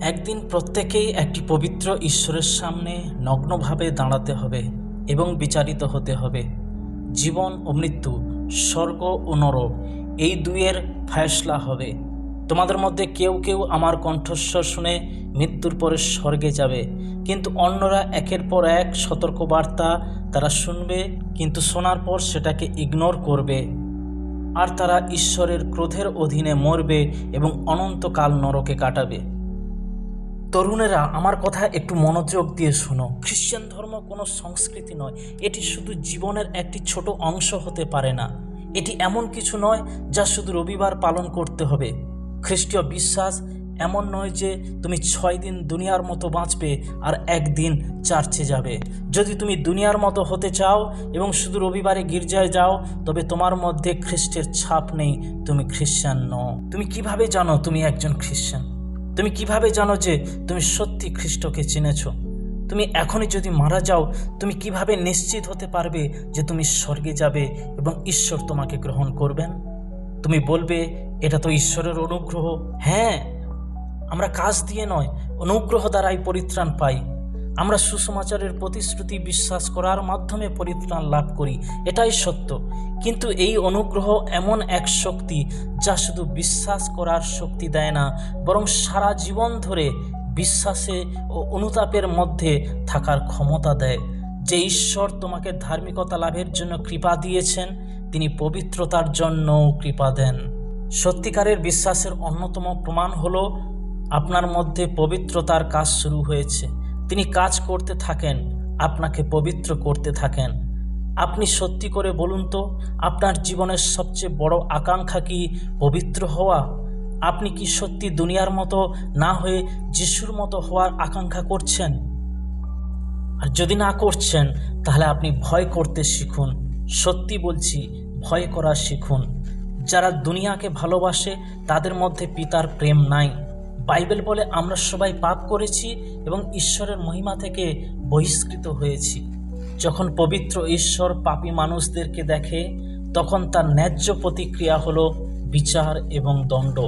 একদিন প্রত্যেকেই একটি পবিত্র ঈশ্বরের সামনে নগ্নভাবে দাঁড়াতে হবে এবং বিচারিত হতে হবে। জীবন ও মৃত্যু, স্বর্গ ও নরক, এই দুইয়ের ফয়সলা হবে। তোমাদের মধ্যে কেউ কেউ আমার কণ্ঠস্বর শুনে মৃত্যুর পরে স্বর্গে যাবে, কিন্তু অন্যরা একের পর এক সতর্কবার্তা তারা শুনবে, কিন্তু শোনার পর সেটাকে ইগনোর করবে। আর তারা ঈশ্বরের ক্রোধের অধীনে মরবে এবং অনন্তকাল নরকে কাটাবে। তরুণেরা আমার কথা একটু মনোযোগ দিয়ে শোনো। খ্রিশ্চান ধর্ম কোনো সংস্কৃতি নয়। এটি শুধু জীবনের একটি ছোট অংশ হতে পারে না। এটি এমন কিছু নয় যা শুধু রবিবার পালন করতে হবে। খ্রিস্টীয় বিশ্বাস এমন নয় যে তুমি ছয় দিন দুনিয়ার মতো বাঁচবে আর একদিন চার্চে যাবে। যদি তুমি দুনিয়ার মতো হতে চাও এবং শুধু রবিবারে গির্জায় যাও, তবে তোমার মধ্যে খ্রিস্টের ছাপ নেই। তুমি খ্রিশ্চান নও। তুমি কীভাবে জানো তুমি একজন খ্রিশ্চান? তুমি কীভাবে জানো যে তুমি সত্যি খ্রিস্টকে চিনেছ? তুমি এখনই যদি মারা যাও, তুমি কীভাবে নিশ্চিত হতে পারবে যে তুমি স্বর্গে যাবে এবং ঈশ্বর তোমাকে গ্রহণ করবেন? তুমি বলবে, এটা তো ঈশ্বরের অনুগ্রহ। হ্যাঁ আমরা কাজ দিয়ে নয়, অনুগ্রহ দ্বারাই পরিত্রাণ পাই। আমরা সুসমাচারের প্রতিশ্রুতি বিশ্বাস করার মাধ্যমে পরিত্রাণ লাভ করি, এটাই সত্য। কিন্তু এই অনুগ্রহ এমন এক শক্তি যা শুধু বিশ্বাস করার শক্তি দেয় না, বরং সারা জীবন ধরে বিশ্বাসে ও অনুতাপের মধ্যে থাকার ক্ষমতা দেয়। যে ঈশ্বর তোমাকে ধার্মিকতা লাভের জন্য কৃপা দিয়েছেন, তিনি পবিত্রতার জন্যও কৃপা দেন। সত্যিকারের বিশ্বাসের অন্যতম প্রমাণ হলো, আপনার মধ্যে পবিত্রতার কাজ শুরু হয়েছে। তিনি কাজ করতে থাকেন, আপনাকে পবিত্র করতে থাকেন। আপনি সত্যি করে বলুন তো, আপনার জীবনের সবচেয়ে বড় আকাঙ্ক্ষা কি পবিত্র হওয়া? আপনি কি সত্যি দুনিয়ার মতো না হয়ে যিশুর মতো হওয়ার আকাঙ্ক্ষা করছেন? আর যদি না করছেন, তাহলে আপনি ভয় করতে শিখুন। সত্যি বলছি, ভয় করা শিখুন। যারা দুনিয়াকে ভালোবাসে, তাদের মধ্যে পিতার প্রেম নাই। বাইবেল বলে আমরা সবাই পাপ করেছি এবং ঈশ্বরের মহিমা থেকে বহিষ্কৃত হয়েছি। যখন পবিত্র ঈশ্বর পাপী মানুষদেরকে দেখে, তখন তার ন্যায্য প্রতিক্রিয়া হলো বিচার এবং দণ্ড।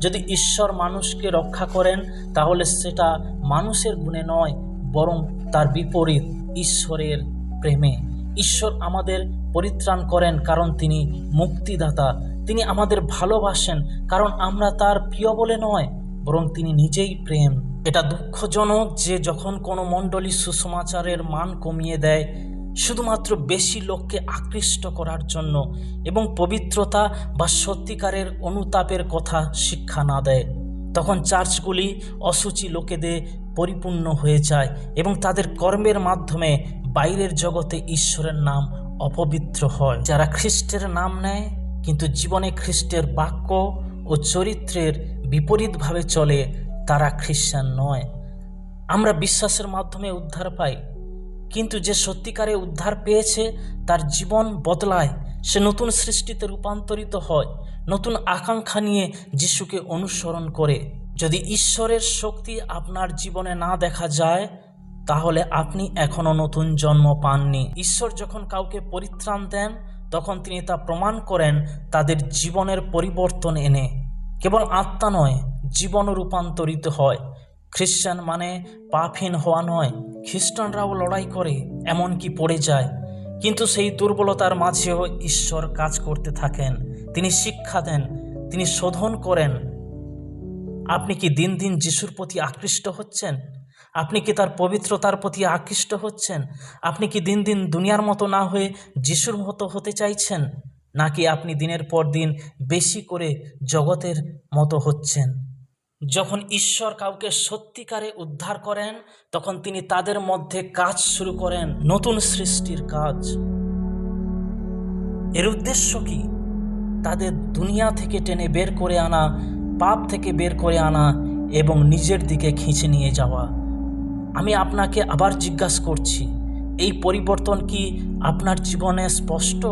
যদি ঈশ্বর মানুষকে রক্ষা করেন, তাহলে সেটা মানুষের গুণে নয়, বরং তার বিপরীত ঈশ্বরের প্রেমে। ঈশ্বর আমাদের পরিত্রাণ করেন কারণ তিনি মুক্তিদাতা। তিনি আমাদের ভালোবাসেন কারণ আমরা তার প্রিয় বলে নয়। বরং তিনি নিজেই প্রেম। এটা দুঃখজনক যে যখন কোনো মণ্ডলী সুসমাচারের মান কমিয়ে দেয়, শুধুমাত্র বেশি লোককে আকৃষ্ট করার জন্য এবং পবিত্রতা বা সত্যিকারের অনুতাপের কথা শিক্ষা না দেয়, তখন চার্চগুলি অসুচি লোকেদের পরিপূর্ণ হয়ে যায় এবং তাদের কর্মের মাধ্যমে বাইরের জগতে ঈশ্বরের নাম অপবিত্র হয়। যারা খ্রিস্টের নাম নেয়, কিন্তু জীবনে খ্রিস্টের বাক্য ও চরিত্রের বিপরীতভাবে চলে, তারা খ্রিস্টান নয়। আমরা বিশ্বাসের মাধ্যমে উদ্ধার পাই। কিন্তু যে সত্যিকারে উদ্ধার পেয়েছে, তার জীবন বদলায়। সে নতুন সৃষ্টিতে রূপান্তরিত হয়, নতুন আকাঙ্ক্ষা নিয়ে যিশুকে অনুসরণ করে। যদি ঈশ্বরের শক্তি আপনার জীবনে না দেখা যায়, তাহলে আপনি এখনও নতুন জন্ম পাননি। ঈশ্বর যখন কাউকে পরিত্রাণ দেন, তখন তিনি তা প্রমাণ করেন, তাদের জীবনের পরিবর্তন এনে। কেবল আত্মা নয়, জীবনও রূপান্তরিত হয়। খ্রিস্টান মানে পাপহীন হওয়া নয়, খ্রিস্টানরাও লড়াই করে, এমনকি পড়ে যায়। কিন্তু সেই দুর্বলতার মাঝেও ঈশ্বর কাজ করতে থাকেন। তিনি শিক্ষা দেন, তিনি শোধন করেন। আপনি কি দিন দিন যিশুর প্রতি আকৃষ্ট হচ্ছেন? আপনি কি তার পবিত্রতার প্রতি আকৃষ্ট হচ্ছেন? আপনি কি দিন দিন দুনিয়ার মতো না হয়ে যিশুর মতো হতে চাইছেন? নাকি আপনি দিনের পর দিন বেশি করে জগতের মতো হচ্ছেন? যখন ঈশ্বর কাউকে সত্যিকারে উদ্ধার করেন, তখন তিনি তাদের মধ্যে কাজ শুরু করেন, নতুন সৃষ্টির কাজ। এর উদ্দেশ্য কি? তাদের দুনিয়া থেকে টেনে বের করে আনা, পাপ থেকে বের করে আনা এবং নিজের দিকে খিঁচে নিয়ে যাওয়া। আমি আপনাকে আবার জিজ্ঞাসা করছি, এই পরিবর্তন কি আপনার জীবনে স্পষ্ট?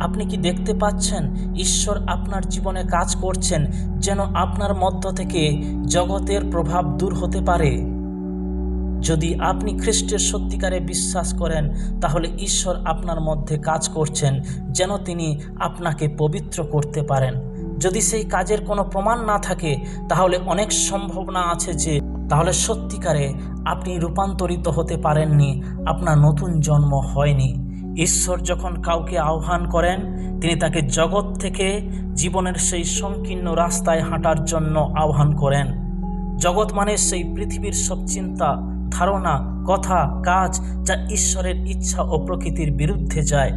আপনি কি দেখতে পাচ্ছেন? ঈশ্বর আপনার জীবনে কাজ করছেন যেন আপনার মধ্য থেকে জগতের প্রভাব দূর হতে পারে। যদি আপনি খ্রিস্টের সত্যিকারে বিশ্বাস করেন, তাহলে ঈশ্বর আপনার মধ্যে কাজ করছেন যেন তিনি আপনাকে পবিত্র করতে পারেন। যদি সেই কাজের কোনো প্রমাণ না থাকে, তাহলে অনেক সম্ভাবনা আছে যে, তাহলে সত্যিকারে আপনি রূপান্তরিত হতে পারেননি, আপনার নতুন জন্ম হয়নি। ঈশ্বর যখন কাউকে আহ্বান করেন, তিনি তাকে জগৎ থেকে জীবনের সেই সংকীর্ণ রাস্তায় হাঁটার জন্য আহ্বান করেন। জগৎ মানে সেই পৃথিবীর সব চিন্তা, ধারণা, কথা, কাজ যা ঈশ্বরের ইচ্ছা ও প্রকৃতির বিরুদ্ধে যায়।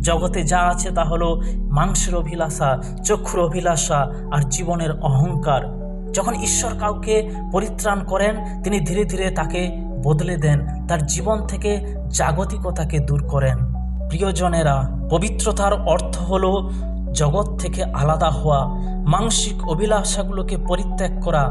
জগতে যা আছে তা হলো মাংসের অভিলাষা, চক্ষুর অভিলাষা আর জীবনের অহংকার। যখন ঈশ্বর কাউকে পরিত্রাণ করেন, তিনি ধীরে ধীরে তাকে বদলে দেন, তার জীবন থেকে জাগতিকতাকে দূর করেন। প্রিয়জনেরা, পবিত্রতার অর্থ হল জগৎ থেকে আলাদা হওয়া, মানসিক অভিলাষাগুলোকে পরিত্যাগ করা।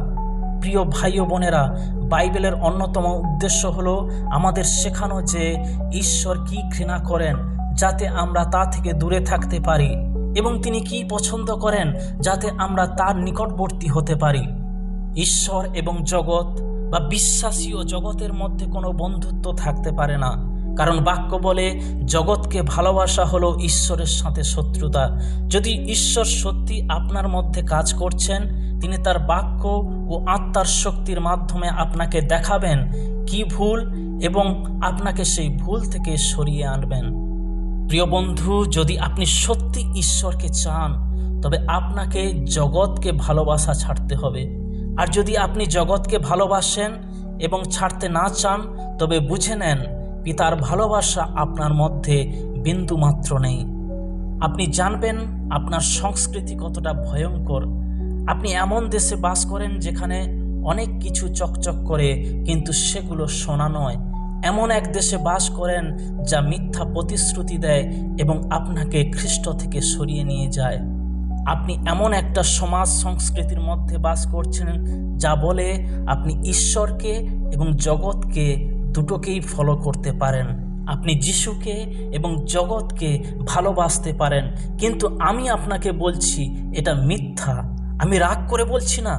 প্রিয় ভাই বোনেরা, বাইবেলের অন্যতম উদ্দেশ্য হল আমাদের শেখানো যে ঈশ্বর কি ঘৃণা করেন, যাতে আমরা তা থেকে দূরে থাকতে পারি এবং তিনি কি পছন্দ করেন, যাতে আমরা তার নিকটবর্তী হতে পারি। ঈশ্বর এবং জগৎ বা বিশ্বাসী ও জগতের মধ্যে কোনো বন্ধুত্ব থাকতে পারে না। কারণ বাক্য বলে জগৎকে ভালোবাসা হলো ঈশ্বরের সাথে শত্রুতা। যদি ঈশ্বর সত্যি আপনার মধ্যে কাজ করছেন, তিনি তার বাক্য ও আত্মার শক্তির মাধ্যমে আপনাকে দেখাবেন কি ভুল এবং আপনাকে সেই ভুল থেকে সরিয়ে আনবেন। প্রিয় বন্ধু, যদি আপনি সত্যি ঈশ্বরকে চান, তবে আপনাকে জগৎকে ভালোবাসা ছাড়তে হবে। আর যদি আপনি জগৎকে ভালোবাসেন এবং ছাড়তে না চান, তবে বুঝে নেন পিতার ভালোবাসা আপনার মধ্যে বিন্দুমাত্র নেই। আপনি জানবেন আপনার সংস্কৃতি কতটা ভয়ঙ্কর। আপনি এমন দেশে বাস করেন যেখানে অনেক কিছু চকচক করে, কিন্তু সেগুলো সোনা নয়। এমন এক দেশে বাস করেন যা মিথ্যা প্রতিশ্রুতি দেয় এবং আপনাকে খ্রিস্ট থেকে সরিয়ে নিয়ে যায়। আপনি এমন একটা সমাজ সংস্কৃতির মধ্যে বাস করছেন যা বলে আপনি ঈশ্বরকে এবং জগৎকে দুটোকেই ফলো করতে পারেন। আপনি যিশুকে এবং জগৎকে ভালোবাসতে পারেন। কিন্তু আমি আপনাকে বলছি, এটা মিথ্যা। আমি রাগ করে বলছি না।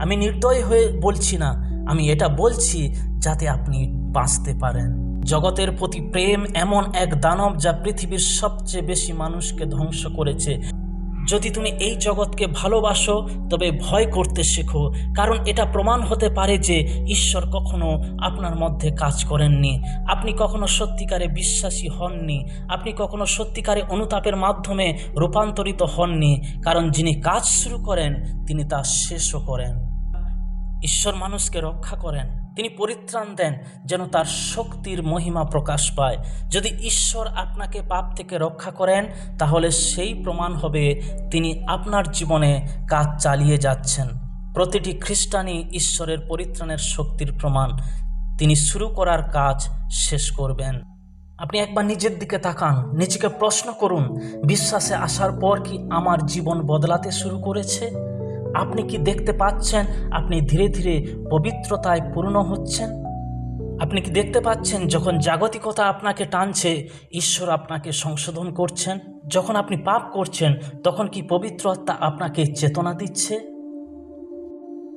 আমি নির্দয় হয়ে বলছি না। আমি এটা বলছি যাতে আপনি বাঁচতে পারেন। জগতের প্রতি প্রেম এমন এক দানব যা পৃথিবীর সবচেয়ে বেশি মানুষকে ধ্বংস করেছে। যদি তুমি এই জগৎকে ভালোবাসো, তবে ভয় করতে শেখো। কারণ এটা প্রমাণ হতে পারে যে ঈশ্বর কখনো আপনার মধ্যে কাজ করেননি। আপনি কখনো সত্যিকারে বিশ্বাসী হননি। আপনি কখনো সত্যিকারে অনুতাপের মাধ্যমে রূপান্তরিত হননি। কারণ যিনি কাজ শুরু করেন, তিনি তা শেষও করেন। ঈশ্বর মানুষকে রক্ষা করেন। তিনি পরিত্রাণ দেন যেন তার শক্তির মহিমা প্রকাশ পায়। যদি ঈশ্বর আপনাকে পাপ থেকে রক্ষা করেন, তাহলে সেই প্রমাণ হবে তিনি আপনার জীবনে কাজ চালিয়ে যাচ্ছেন। প্রতিটি খ্রিস্টানই ঈশ্বরের পরিত্রাণের শক্তির প্রমাণ। তিনি শুরু করার কাজ শেষ করবেন। আপনি একবার নিজের দিকে তাকান, নিজেকে প্রশ্ন করুন, বিশ্বাসে আসার পর কি আমার জীবন বদলাতে শুরু করেছে? আপনি কি দেখতে পাচ্ছেন? আপনি ধীরে ধীরে পবিত্রতায় পূর্ণ হচ্ছেন? আপনি কি দেখতে পাচ্ছেন যখন জাগতিকতা আপনাকে টানছে, ঈশ্বর আপনাকে সংশোধন করছেন? যখন আপনি পাপ করছেন, তখন কি পবিত্র আত্মা আপনাকে চেতনা দিচ্ছে?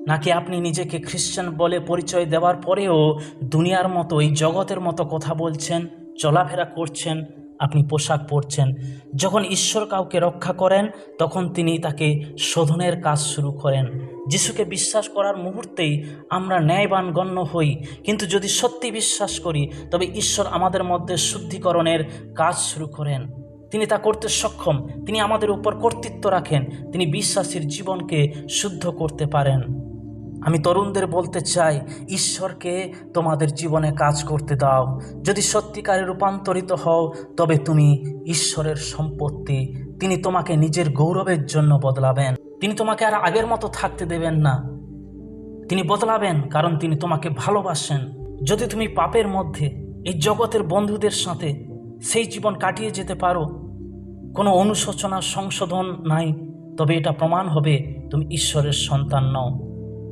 নাকি আপনি নিজেকে খ্রিস্টান বলে পরিচয় দেওয়ার পরেও দুনিয়ার মতো, এই জগতের মতো কথা বলছেন, চলাফেরা করছেন আপনি পোশাক পরছেন। যখন ঈশ্বর কাউকে রক্ষা করেন, তখন তিনি তাকে শোধনের কাজ শুরু করেন। যিশুকে বিশ্বাস করার মুহূর্তেই আমরা ন্যায়বান গণ্য হই। কিন্তু যদি সত্যি বিশ্বাস করি, তবে ঈশ্বর আমাদের মধ্যে শুদ্ধিকরণের কাজ শুরু করেন। তিনি তা করতে সক্ষম, তিনি আমাদের উপর কর্তৃত্ব রাখেন, তিনি বিশ্বাসীর জীবনকে শুদ্ধ করতে পারেন। আমি তরুণদের বলতে চাই, ঈশ্বরকে তোমাদের জীবনে কাজ করতে দাও। যদি সত্যিকারে রূপান্তরিত হও, তবে তুমি ঈশ্বরের সম্পত্তি। তিনি তোমাকে নিজের গৌরবের জন্য বদলাবেন। তিনি তোমাকে আর আগের মতো থাকতে দেবেন না। তিনি বদলাবেন কারণ তিনি তোমাকে ভালোবাসেন। যদি তুমি পাপের মধ্যে, এই জগতের বন্ধুদের সাথে সেই জীবন কাটিয়ে যেতে পারো, কোনো অনুশোচনা, সংশোধন নাই, তবে এটা প্রমাণ হবে তুমি ঈশ্বরের সন্তান নও।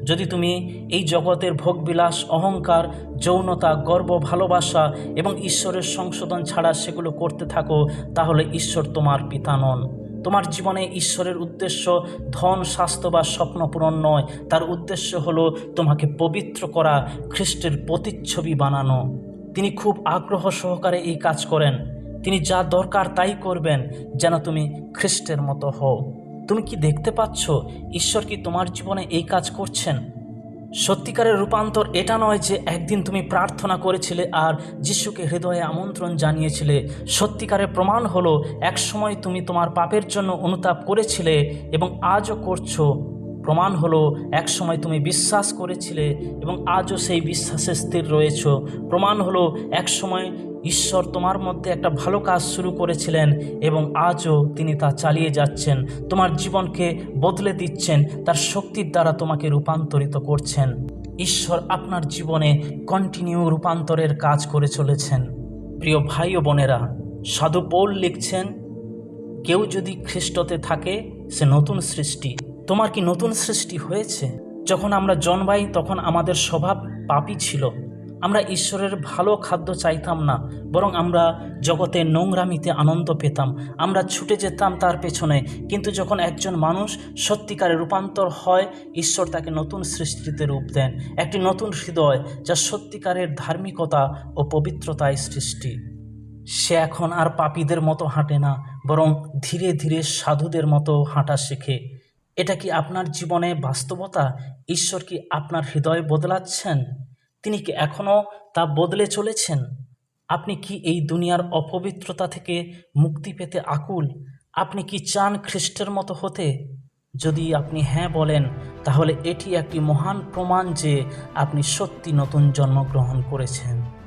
যদি তুমি এই জগতের ভোগবিলাস, অহংকার, যৌনতা, গর্ব, ভালোবাসা এবং ঈশ্বরের সংশোধন ছাড়া সেগুলো করতে থাকো, তাহলে ঈশ্বর তোমার পিতা নন। তোমার জীবনে ঈশ্বরের উদ্দেশ্য ধন, স্বাস্থ্য বা স্বপ্ন পূরণ নয়। তার উদ্দেশ্য হলো তোমাকে পবিত্র করা, খ্রিস্টের প্রতিচ্ছবি বানানো। তিনি খুব আগ্রহ সহকারে এই কাজ করেন। তিনি যা দরকার তাই করবেন, যেন তুমি খ্রিস্টের মতো হও। তুমি কি দেখতে পাচ্ছ? ঈশ্বর কি তোমার জীবনে এই কাজ করছেন? সত্যিকারের রূপান্তর এটা নয় যে একদিন তুমি প্রার্থনা করেছিলে আর যিশুকে হৃদয়ে আমন্ত্রণ জানিয়েছিলে। সত্যিকারের প্রমাণ হলো, একসময় তুমি তোমার পাপের জন্য অনুতাপ করেছিলে এবং আজও করছ। প্রমাণ হলো একসময় তুমি বিশ্বাস করেছিলে এবং আজও সেই বিশ্বাসে স্থির রয়েছ। প্রমাণ হলো একসময় ঈশ্বর তোমার মধ্যে একটা ভালো কাজ শুরু করেছিলেন এবং আজও তিনি তা চালিয়ে যাচ্ছেন। তোমার জীবনকে বদলে দিচ্ছেন, তার শক্তির দ্বারা তোমাকে রূপান্তরিত করছেন। ঈশ্বর আপনার জীবনে কন্টিনিউ রূপান্তরের কাজ করে চলেছেন। প্রিয় ভাই ও বোনেরা, সাধু পৌল লিখছেন, কেউ যদি খ্রিস্টতে থাকে, সে নতুন সৃষ্টি। তোমার কি নতুন সৃষ্টি হয়েছে? যখন আমরা জন্মাই, তখন আমাদের স্বভাব পাপই ছিল। আমরা ঈশ্বরের ভালো খাদ্য চাইতাম না, বরং আমরা জগতে নোংরামিতে আনন্দ পেতাম। আমরা ছুটে যেতাম তার পেছনে, কিন্তু যখন একজন মানুষ সত্যিকারে রূপান্তর হয়, ঈশ্বর তাকে নতুন সৃষ্টিতে রূপ দেন। একটি নতুন হৃদয়, যা সত্যিকারের ধার্মিকতা ও পবিত্রতায় সৃষ্টি। সে এখন আর পাপীদের মতো হাঁটে না, বরং ধীরে ধীরে সাধুদের মতো হাঁটা শেখে। এটা কি আপনার জীবনে বাস্তবতা? ঈশ্বর কি আপনার হৃদয় বদলাচ্ছেন? তিনি কি এখনও তা বদলে চলেছেন? আপনি কি এই দুনিয়ার অপবিত্রতা থেকে মুক্তি পেতে আকুল? আপনি কি চান খ্রিস্টের মতো হতে? যদি আপনি হ্যাঁ বলেন, তাহলে এটি একটি মহান প্রমাণ যে আপনি সত্যি নতুন জন্মগ্রহণ করেছেন।